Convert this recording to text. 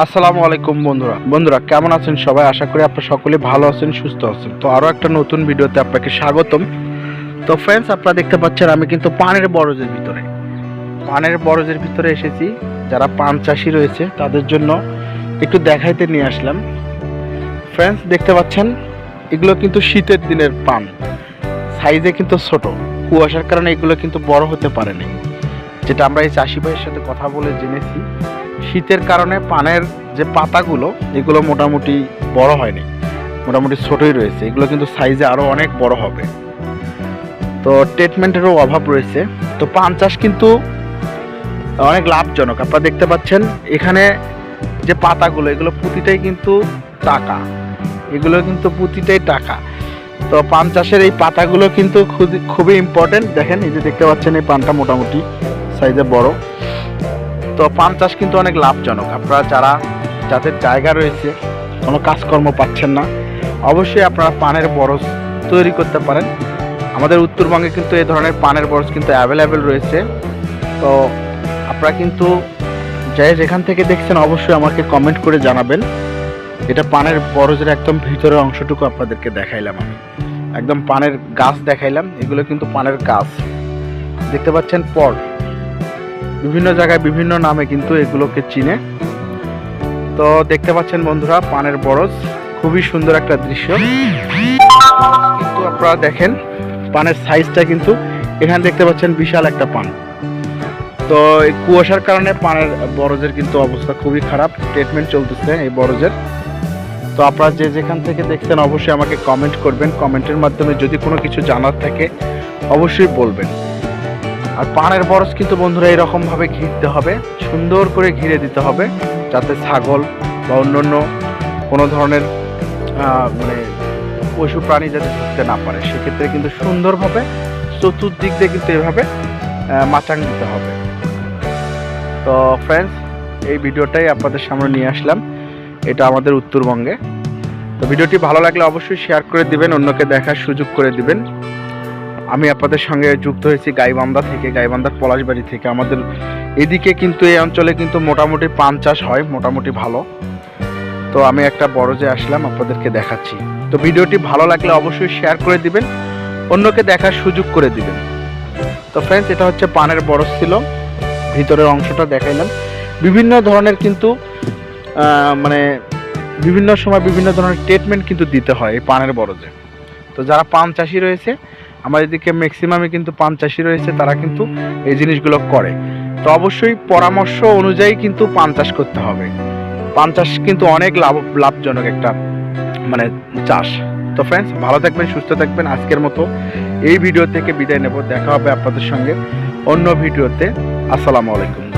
আসসালামু আলাইকুম বন্ধুরা। বন্ধুরা, কেমন আছেন সবাই? আশা করি আপনারা সকলে ভালো আছেন, সুস্থ আছেন। তো আরও একটা নতুন ভিডিওতে আপনাকে স্বাগতম। তো ফ্রেন্ডস আপনারা দেখতে পাচ্ছেন আমি কিন্তু পানের বরজের ভিতরে। পানের বরজের ভিতরে এসেছি। যারা পান চাষি রয়েছে, তাদের জন্য একটু দেখাইতে নিয়ে আসলাম। ফ্রেন্ডস দেখতে পাচ্ছেন, এগুলো কিন্তু শীতের দিনের পান। সাইজে কিন্তু ছোট। কুয়াশার কারণে এগুলো কিন্তু বড় হতে পারেনি। যেটা আমরা এই চাষি ভাইয়ের সাথে কথা বলে জেনেছি। শীতের কারণে পানের যে পাতাগুলো, এগুলো মোটামুটি বড় হয়নি। মোটামুটি ছোটই রয়েছে। এগুলো কিন্তু সাইজে আরও অনেক বড় হবে। তো ট্রিটমেন্টেরও অভাব রয়েছে। তো পান চাষ কিন্তু অনেক লাভজনক। আপনারা দেখতে পাচ্ছেন, এখানে যে পাতাগুলো, এগুলো প্রতিটাই কিন্তু টাকা। এগুলো কিন্তু প্রতিটাই টাকা। তো পান চাষের এই পাতাগুলো কিন্তু খুবই- ইম্পর্টেন্ট দেখেন, এই যে দেখতে পাচ্ছেন, এই পানটা মোটামুটি সাইজে বড়। তো পান চাষ কিন্তু অনেক লাভজনক। আপনারা যারা, যাদের জায়গা রয়েছে, কোনো কাজকর্ম পাচ্ছেন না, অবশ্যই আপনারা পানের বরজ তৈরি করতে পারেন। আমাদের উত্তরবঙ্গে কিন্তু এই ধরনের পানের বরজ কিন্তু অ্যাভেলেবেল রয়েছে। তো আপনারা কিন্তু যাই যেখান থেকে দেখছেন, অবশ্যই আমাকে কমেন্ট করে জানাবেন। এটা পানের বরজের একদম ভিতরের অংশটুকু আপনাদেরকে দেখাইলাম আমি। একদম পানের গাছ দেখাইলাম, এগুলো কিন্তু পানের গাছ। দেখতে পাচ্ছেন পট বিভিন্ন জায়গায় বিভিন্ন নামে কিন্তু এগুলোকে চিনে। তো দেখতে পাচ্ছেন বন্ধুরা, পানের বরজ, খুবই সুন্দর একটা দৃশ্য। কিন্তু আপনারা দেখেন, পানের সাইজটা কিন্তু এখানে দেখতে পাচ্ছেন বিশাল একটা পান। তো এই কুয়াশার কারণে পানের বরজের কিন্তু অবস্থা খুবই খারাপ ট্রিটমেন্ট চলতেছে এই বরজের। তো আপনারা যে যেখান থেকে দেখছেন, অবশ্যই আমাকে কমেন্ট করবেন। কমেন্টের মাধ্যমে যদি কোনো কিছু জানার থাকে, অবশ্যই বলবেন। আর পানের বরস কিন্তু বন্ধুরা এরকমভাবে ঘিরতে হবে, সুন্দর করে ঘিরে দিতে হবে, যাতে ছাগল বা অন্যান্য কোনো ধরনের মানে পশু প্রাণী যাতে ঢুকতে না পারে। সেক্ষেত্রে কিন্তু সুন্দরভাবে চতুর্দিক দিয়ে কিন্তু এভাবে মাচাং দিতে হবে। তো ফ্রেন্ডস এই ভিডিওটাই আপনাদের সামনে নিয়ে আসলাম। এটা আমাদের উত্তরবঙ্গে। তো ভিডিওটি ভালো লাগলে অবশ্যই শেয়ার করে দিবেন, অন্যকে দেখার সুযোগ করে দিবেন। আমি আপনাদের সঙ্গে যুক্ত হয়েছি গাইবান্ধা থেকে গাইবান্ধার পলাশবাড়ি থেকে। আমাদের এদিকে কিন্তু এই অঞ্চলে কিন্তু মোটামুটি পান চাষ হয়, মোটামুটি ভালো। তো আমি একটা বড়জে আসলাম, আপনাদেরকে দেখাচ্ছি। তো ভিডিওটি ভালো লাগলে অবশ্যই শেয়ার করে দিবেন, অন্যকে দেখার সুযোগ করে দিবেন। তো ফ্রেন্ডস এটা হচ্ছে পানের বরজ ছিল। ভিতরের অংশটা দেখাইলাম। বিভিন্ন ধরনের কিন্তু মানে বিভিন্ন সময় বিভিন্ন ধরনের ট্রিটমেন্ট কিন্তু দিতে হয় এই পানের বরজে। তো যারা পান চাষি রয়েছে আমার এদিকে ম্যাক্সিমামে কিন্তু পান চাষি রয়েছে, তারা কিন্তু এই জিনিসগুলো করে। তো অবশ্যই পরামর্শ অনুযায়ী কিন্তু পান চাষ করতে হবে। পান চাষ কিন্তু অনেক লাভ, লাভজনক একটা মানে চাষ। তো ফ্রেন্ডস ভালো থাকবেন, সুস্থ থাকবেন। আজকের মতো এই ভিডিও থেকে বিদায় নেব। দেখা হবে আপনাদের সঙ্গে অন্য ভিডিওতে আসসালামু আলাইকুম।